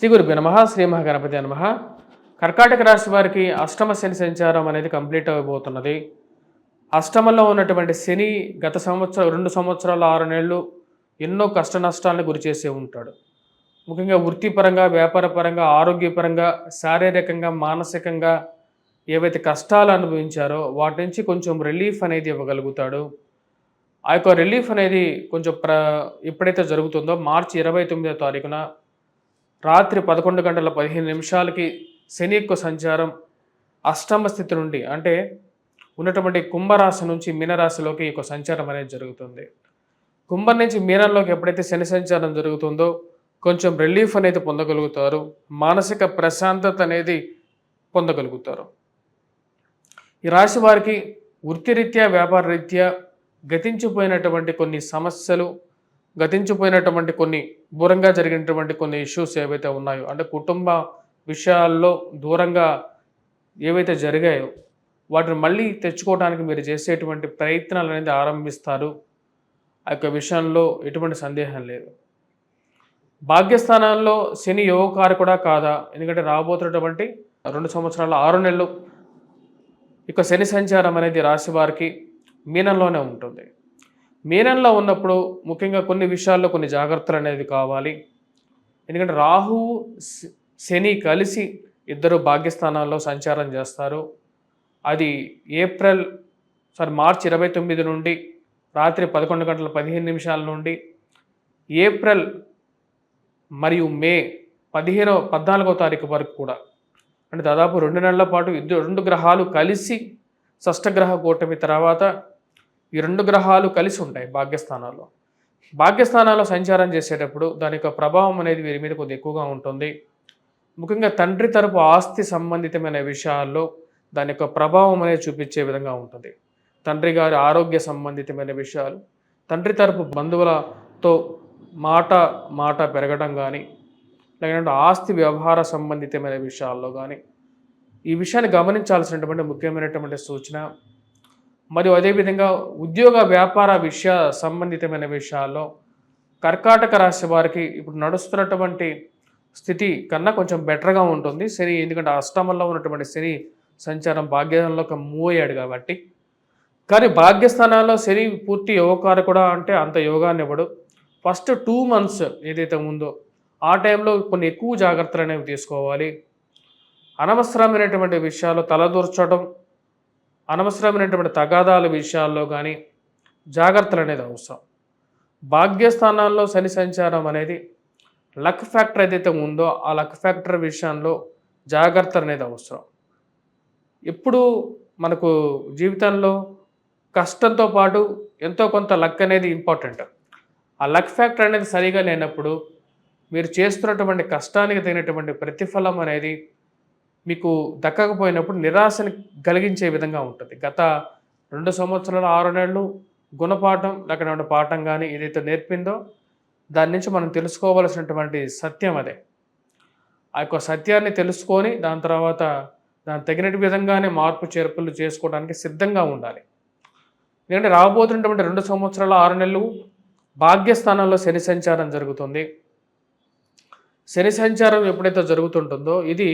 శ్రీ గురుభ్య నమ శ్రీ మహాగణపతి నమ. కర్కాటక రాశి వారికి అష్టమ శని సంచారం అనేది కంప్లీట్ అయిపోతున్నది అష్టమంలో ఉన్నటువంటి శని గత సంవత్సరం రెండు సంవత్సరాల ఆరు నెలలు ఎన్నో కష్ట నష్టాలను గురి చేసే ఉంటాడు. ముఖ్యంగా వృత్తిపరంగా వ్యాపారపరంగా ఆరోగ్యపరంగా శారీరకంగా మానసికంగా ఏవైతే కష్టాలు అనుభవించారో వాటి నుంచి కొంచెం రిలీఫ్ అనేది ఇవ్వగలుగుతాడు. ఆ యొక్క రిలీఫ్ అనేది కొంచెం ప్ర ఎప్పుడైతే జరుగుతుందో మార్చి ఇరవై తొమ్మిదో తారీఖున రాత్రి పదకొండు గంటల పదిహేను నిమిషాలకి శని యొక్క సంచారం అష్టమ స్థితి నుండి అంటే ఉన్నటువంటి కుంభరాశి నుంచి మీనరాశిలోకి ఈ యొక్క సంచారం అనేది జరుగుతుంది. కుంభం నుంచి మీనంలోకి ఎప్పుడైతే శని సంచారం జరుగుతుందో కొంచెం రిలీఫ్ అనేది పొందగలుగుతారు మానసిక ప్రశాంతత అనేది పొందగలుగుతారు. ఈ రాశి వారికి వృత్తిరీత్యా వ్యాపార రీత్యా గతించిపోయినటువంటి కొన్ని సమస్యలు గతించిపోయినటువంటి కొన్ని దూరంగా జరిగినటువంటి కొన్ని ఇష్యూస్ ఏవైతే ఉన్నాయో అంటే కుటుంబ విషయాల్లో దూరంగా ఏవైతే జరిగాయో వాటిని మళ్ళీ తెచ్చుకోవడానికి మీరు చేసేటువంటి ప్రయత్నాలు అనేది ఆరంభిస్తారు. ఆ యొక్క విషయంలో ఎటువంటి సందేహం లేదు. భాగ్యస్థానాల్లో శని యోగకారు కూడా కాదా? ఎందుకంటే రాబోతున్నటువంటి రెండు సంవత్సరాల ఆరు నెలలు ఇక శని సంచారం అనేది రాశి వారికి మీనంలోనే ఉంటుంది. మీనంలో ఉన్నప్పుడు ముఖ్యంగా కొన్ని విషయాల్లో కొన్ని జాగ్రత్తలు అనేది కావాలి. ఎందుకంటే రాహువు శ- శని కలిసి ఇద్దరు భాగ్యస్థానాల్లో సంచారం చేస్తారు. అది ఏప్రిల్ సారీ మార్చి ఇరవై తొమ్మిది నుండి రాత్రి పదకొండు గంటల పదిహేను నిమిషాల నుండి ఏప్రిల్ మరియు మే పదిహేనో పద్నాలుగో తారీఖు వరకు కూడా. అంటే దాదాపు రెండు నెలల పాటు ఇద్దరు రెండు గ్రహాలు కలిసి షష్టగ్రహ కూటమి తర్వాత ఈ రెండు గ్రహాలు కలిసి ఉంటాయి భాగ్యస్థానాల్లో. భాగ్యస్థానాల్లో సంచారం చేసేటప్పుడు దాని యొక్క ప్రభావం అనేది వీరి మీద కొద్దిగా ఎక్కువగా ఉంటుంది. ముఖ్యంగా తండ్రి తరపు ఆస్తి సంబంధితమైన విషయాల్లో దాని యొక్క ప్రభావం అనేది చూపించే విధంగా ఉంటుంది. తండ్రి గారి ఆరోగ్య సంబంధితమైన విషయాలు తండ్రి తరపు బంధువులతో మాట మాట పెరగడం కానీ లేదంటే ఆస్తి వ్యవహార సంబంధితమైన విషయాల్లో కానీ ఈ విషయాన్ని గమనించాల్సినటువంటి ముఖ్యమైనటువంటి సూచన మరియు అదేవిధంగా ఉద్యోగ వ్యాపార విషయ సంబంధితమైన విషయాల్లో కర్కాటక రాశి వారికి ఇప్పుడు నడుస్తున్నటువంటి స్థితి కన్నా కొంచెం బెటర్గా ఉంటుంది. శని ఎందుకంటే అష్టమంలో ఉన్నటువంటి శని సంచారం భాగ్యంలోకి మూవ్ అయ్యాడు కాబట్టి. కానీ భాగ్యస్థానాల్లో శని పూర్తి యోగకారు కూడా అంటే అంత యోగాన్ని ఇవ్వడు. ఫస్ట్ టూ మంత్స్ ఏదైతే ఉందో ఆ టైంలో కొన్ని ఎక్కువ జాగ్రత్తలు అనేవి తీసుకోవాలి. అనవసరమైనటువంటి విషయాలు తలదూర్చడం అనవసరమైనటువంటి తగాదాల విషయాల్లో కానీ జాగ్రత్తలు అనేది అవసరం. భాగ్యస్థానాల్లో శని సంచారం అనేది లక్ ఫ్యాక్టర్ ఏదైతే ఉందో ఆ లక్ ఫ్యాక్టర్ విషయంలో జాగ్రత్త అనేది అవసరం. ఎప్పుడు మనకు జీవితంలో కష్టంతో పాటు ఎంతో కొంత లక్ అనేది ఇంపార్టెంట్. ఆ లక్ ఫ్యాక్టర్ అనేది సరిగా లేనప్పుడు మీరు చేస్తున్నటువంటి కష్టానికి తగినటువంటి ప్రతిఫలం అనేది మీకు దక్కకపోయినప్పుడు నిరాశని కలిగించే విధంగా ఉంటుంది. గత రెండు సంవత్సరాల ఆరు నెలలు గుణపాఠం లేకపోతే పాఠం కానీ ఏదైతే నేర్పిందో దాని నుంచి మనం తెలుసుకోవలసినటువంటి సత్యం అదే. ఆ యొక్క సత్యాన్ని తెలుసుకొని దాని తర్వాత దాని తగినట్టు విధంగానే మార్పు చేర్పులు చేసుకోవడానికి సిద్ధంగా ఉండాలి. ఎందుకంటే రాబోతున్నటువంటి రెండు సంవత్సరాల ఆరు నెలలు భాగ్యస్థానంలో శని సంచారం జరుగుతుంది. శని సంచారం ఎప్పుడైతే జరుగుతుంటుందో ఇది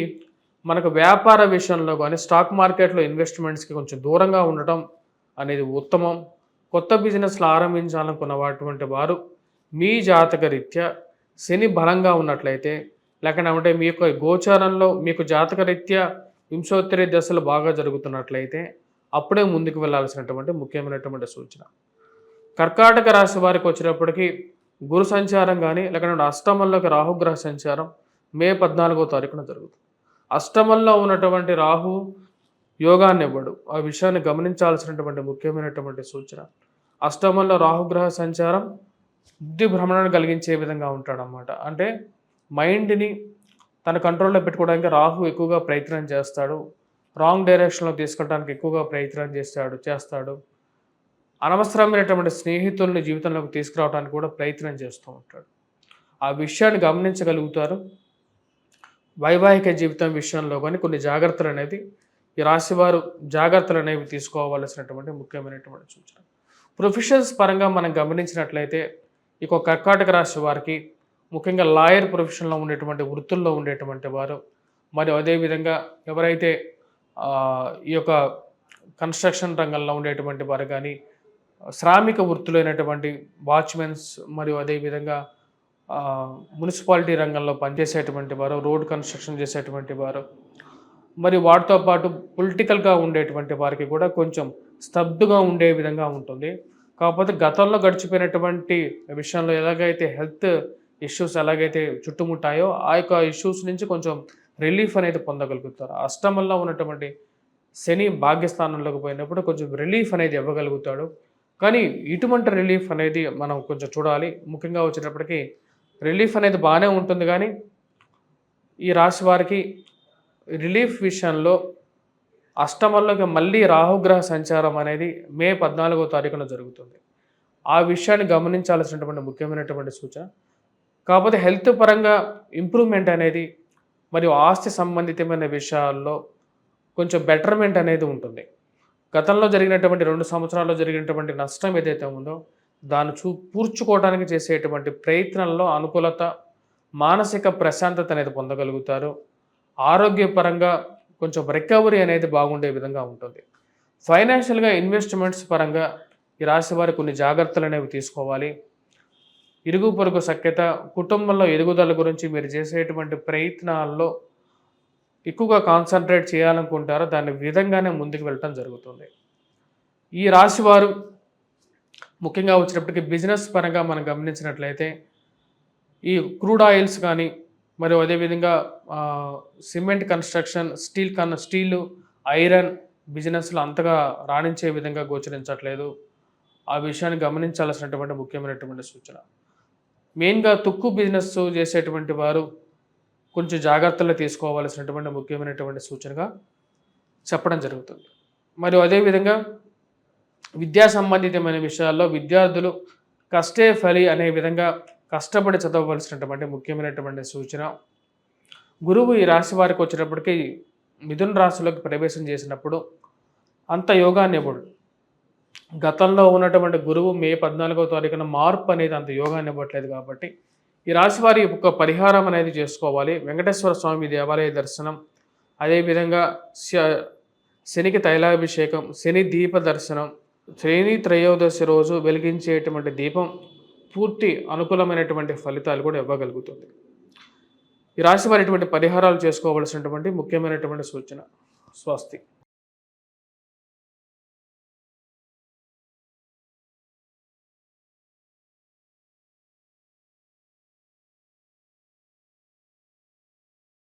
మనకు వ్యాపార విషయంలో కానీ స్టాక్ మార్కెట్లో ఇన్వెస్ట్మెంట్స్కి కొంచెం దూరంగా ఉండటం అనేది ఉత్తమం. కొత్త బిజినెస్లు ఆరంభించాలనుకున్న అటువంటి వారు మీ జాతక రీత్యా శని బలంగా ఉన్నట్లయితే లేకపోతే మీ యొక్క గోచారంలో మీకు జాతక రీత్యా వింశోత్తరి దశలు బాగా జరుగుతున్నట్లయితే అప్పుడే ముందుకు వెళ్ళాల్సినటువంటి ముఖ్యమైనటువంటి సూచన. కర్కాటక రాశి వారికి వచ్చినప్పటికీ గురు సంచారం కానీ లేకపోతే అష్టమంలోకి రాహుగ్రహ సంచారం మే పద్నాలుగో తారీఖున జరుగుతుంది. అష్టమంలో ఉన్నటువంటి రాహు యోగాన్ని ఇవ్వడు ఆ విషయాన్ని గమనించాల్సినటువంటి ముఖ్యమైనటువంటి సూచన. అష్టమంలో రాహుగ్రహ సంచారం బుద్ధి భ్రమణను కలిగించే విధంగా ఉంటాడనమాట అంటే మైండ్ని తన కంట్రోల్లో పెట్టుకోవడానికి రాహు ఎక్కువగా ప్రయత్నం చేస్తాడు. రాంగ్ డైరెక్షన్లో తీసుకెళ్ళడానికి ఎక్కువగా ప్రయత్నం చేస్తాడు చేస్తాడు. అనవసరమైనటువంటి స్నేహితుల్ని జీవితంలోకి తీసుకురావడానికి కూడా ప్రయత్నం చేస్తూ ఉంటాడు. ఆ విషయాన్ని గమనించగలుగుతారు. వైవాహిక జీవితం విషయంలో కానీ కొన్ని జాగ్రత్తలు అనేది ఈ రాశివారు జాగ్రత్తలు అనేవి తీసుకోవాల్సినటువంటి ముఖ్యమైనటువంటి సూచన. ప్రొఫెషన్స్ పరంగా మనం గమనించినట్లయితే ఇక కర్కాటక రాశి వారికి ముఖ్యంగా లాయర్ ప్రొఫెషన్లో ఉండేటువంటి వృత్తుల్లో ఉండేటువంటి వారు మరియు అదేవిధంగా ఎవరైతే ఈ యొక్క కన్స్ట్రక్షన్ రంగంలో ఉండేటువంటి వారు కానీ శ్రామిక వృత్తులైనటువంటి వాచ్మెన్స్ మరియు అదేవిధంగా మున్సిపాలిటీ రంగంలో పనిచేసేటువంటి వారు రోడ్ కన్స్ట్రక్షన్ చేసేటువంటి వారు మరి వాటితో పాటు పొలిటికల్గా ఉండేటువంటి వారికి కూడా కొంచెం స్తబ్దుగా ఉండే విధంగా ఉంటుంది. కాకపోతే గతంలో గడిచిపోయినటువంటి విషయంలో ఎలాగైతే హెల్త్ ఇష్యూస్ ఎలాగైతే చుట్టుముట్టాయో ఆ యొక్క ఇష్యూస్ నుంచి కొంచెం రిలీఫ్ అనేది పొందగలుగుతారు. అష్టమంలో ఉన్నటువంటి శని భాగ్యస్థానంలోకి పోయినప్పుడు కొంచెం రిలీఫ్ అనేది ఇవ్వగలుగుతాడు. కానీ ఇటువంటి రిలీఫ్ అనేది మనం కొంచెం చూడాలి. ముఖ్యంగా వచ్చేటప్పటికి రిలీఫ్ అనేది బాగానే ఉంటుంది కానీ ఈ రాశి వారికి రిలీఫ్ విషయంలో అష్టమంలోకి మళ్ళీ రాహుగ్రహ సంచారం అనేది మే పద్నాలుగో తారీఖున జరుగుతుంది. ఆ విషయాన్ని గమనించాల్సినటువంటి ముఖ్యమైనటువంటి సూచన. కాకపోతే హెల్త్ పరంగా ఇంప్రూవ్మెంట్ అనేది మరియు ఆస్తి సంబంధితమైన విషయాల్లో కొంచెం బెటర్మెంట్ అనేది ఉంటుంది. గతంలో జరిగినటువంటి రెండు సంవత్సరాల్లో జరిగినటువంటి నష్టం ఏదైతే ఉందో దాన్ని చూ పూర్చుకోవడానికి చేసేటువంటి ప్రయత్నంలో అనుకూలత మానసిక ప్రశాంతత అనేది పొందగలుగుతారు. ఆరోగ్యపరంగా కొంచెం రికవరీ అనేది బాగుండే విధంగా ఉంటుంది. ఫైనాన్షియల్గా ఇన్వెస్ట్మెంట్స్ పరంగా ఈ రాశి వారి కొన్ని జాగ్రత్తలు అనేవి తీసుకోవాలి. ఇరుగు పొరుగు సఖ్యత కుటుంబంలో ఎదుగుదల గురించి మీరు చేసేటువంటి ప్రయత్నాల్లో ఎక్కువగా కాన్సన్ట్రేట్ చేయాలనుకుంటారో దాని విధంగానే ముందుకు వెళ్ళటం జరుగుతుంది. ఈ రాశి వారు ముఖ్యంగా వచ్చినప్పటికీ బిజినెస్ పరంగా మనం గమనించినట్లయితే ఈ క్రూడ్ ఆయిల్స్ కానీ మరియు అదేవిధంగా సిమెంట్ కన్స్ట్రక్షన్ స్టీల్ కన్ స్టీలు ఐరన్ బిజినెస్లు అంతగా రాణించే విధంగా గోచరించట్లేదు. ఆ విషయాన్ని గమనించాల్సినటువంటి ముఖ్యమైనటువంటి సూచన. మెయిన్గా తుక్కు బిజినెస్ చేసేటువంటి వారు కొంచెం జాగ్రత్తలు తీసుకోవాల్సినటువంటి ముఖ్యమైనటువంటి సూచనగా చెప్పడం జరుగుతుంది. మరియు అదేవిధంగా విద్యా సంబంధితమైన విషయాల్లో విద్యార్థులు కష్టే ఫలి అనే విధంగా కష్టపడి చదవవలసినటువంటి ముఖ్యమైనటువంటి సూచన. గురువు ఈ రాశి వారికి వచ్చినప్పటికీ మిథున రాశిలోకి ప్రవేశం చేసినప్పుడు అంత యోగాన్నివ్వడు గతంలో ఉన్నటువంటి గురువు మే పద్నాలుగో తారీఖున మార్పు అనేది అంత యోగాన్ని ఇవ్వట్లేదు కాబట్టి ఈ రాశి వారి ఒక పరిహారం అనేది చేసుకోవాలి. వెంకటేశ్వర స్వామి దేవాలయ దర్శనం అదేవిధంగా శ- శనికి తైలాభిషేకం శని దీప దర్శనం శ్రేణి త్రయోదశి రోజు వెలిగించేటువంటి దీపం పూర్తి అనుకూలమైనటువంటి ఫలితాలు కూడా ఇవ్వగలుగుతుంది. ఈ రాశి వారి పరిహారాలు చేసుకోవలసినటువంటి ముఖ్యమైనటువంటి సూచన. స్వస్తి.